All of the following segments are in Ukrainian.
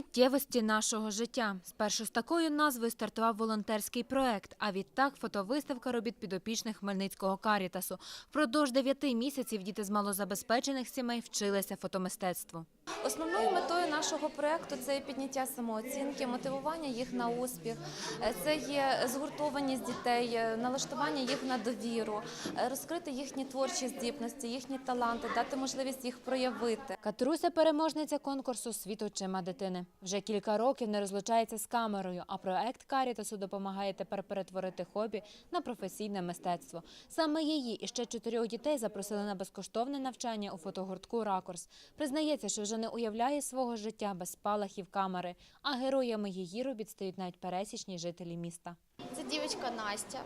Миттєвості нашого життя. Спершу з такою назвою стартував волонтерський проект, а відтак фотовиставка робіт підопічних Хмельницького карітасу. Впродовж дев'яти місяців діти з малозабезпечених сімей вчилися фотомистецтву. Основною метою нашого проекту це є підняття самооцінки, мотивування їх на успіх, Е, це є згуртованість дітей, е, налаштування їх на довіру, е, розкрити їхні творчі здібності, їхні таланти, дати можливість їх проявити. Катруся – переможниця конкурсу «Світ очима дитини». Вже кілька років не розлучається з камерою, а проект Карітасу допомагає тепер перетворити хобі на професійне мистецтво. Саме її і ще чотирьох дітей запросили на безкоштовне навчання у фотогуртку «Ракурс». Признається, що вже не уявляє свого життя без спалахів камери, а героями її робіт стають навіть пересічні жителі міста. Це дівчинка Настя.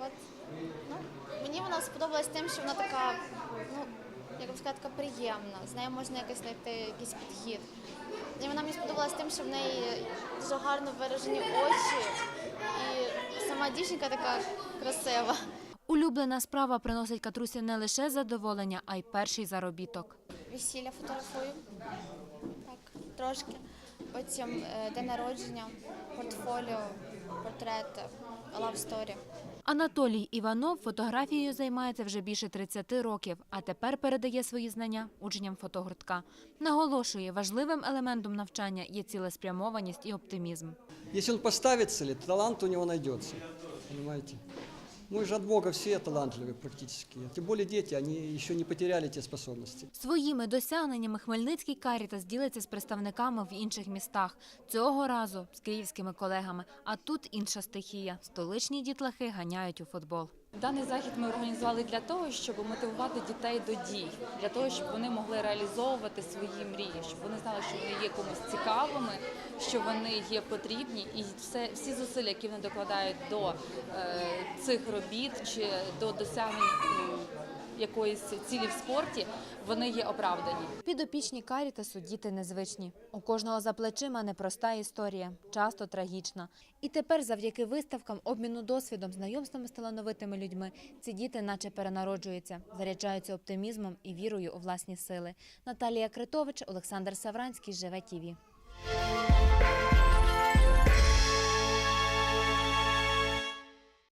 От. Ну, мені вона сподобалась тим, що вона така, ну, така приємна. З нею можна якось знайти якийсь підхід. І вона мені сподобалась тим, що в неї дуже гарно виражені очі. І сама дівчинка така красива. Улюблена справа приносить Катрусі не лише задоволення, а й перший заробіток. Весілля фотографую. Так, трошки. Потім е, день народження, портфоліо, портрети, love story. Анатолій Іванов фотографією займається вже більше 30 років, а тепер передає свої знання учням фотогуртка. Наголошує, важливим елементом навчання є цілеспрямованість і оптимізм. Якщо він поставить цілі, талант у нього знайдеться. Понимаете? Мы же Бога все талантливі практически. Тем более дети, они еще не потеряли те способности. Своїми досягненнями Хмельницький Карітас ділиться з представниками в інших містах. Цього разу з київськими колегами. А тут інша стихія. Столичні дітлахи ганяють у футбол. Даний захід ми організували для того, щоб мотивувати дітей до дій, для того, щоб вони могли реалізовувати свої мрії, щоб вони знали, що вони є комусь цікавими, що вони є потрібні, і все всі зусилля, які вони докладають до е, цих робіт чи до досягнень м, якоїсь цілі в спорті, вони є оправдані. Підопічні Карітасу діти незвичні. У кожного за плечима непроста історія, часто трагічна. І тепер, завдяки виставкам, обміну досвідом, знайомствами з талановитими людьми, ці діти наче перенароджуються, заряджаються оптимізмом і вірою у власні сили. Наталія Критович, Олександр Савранський, Живе ТІВІ.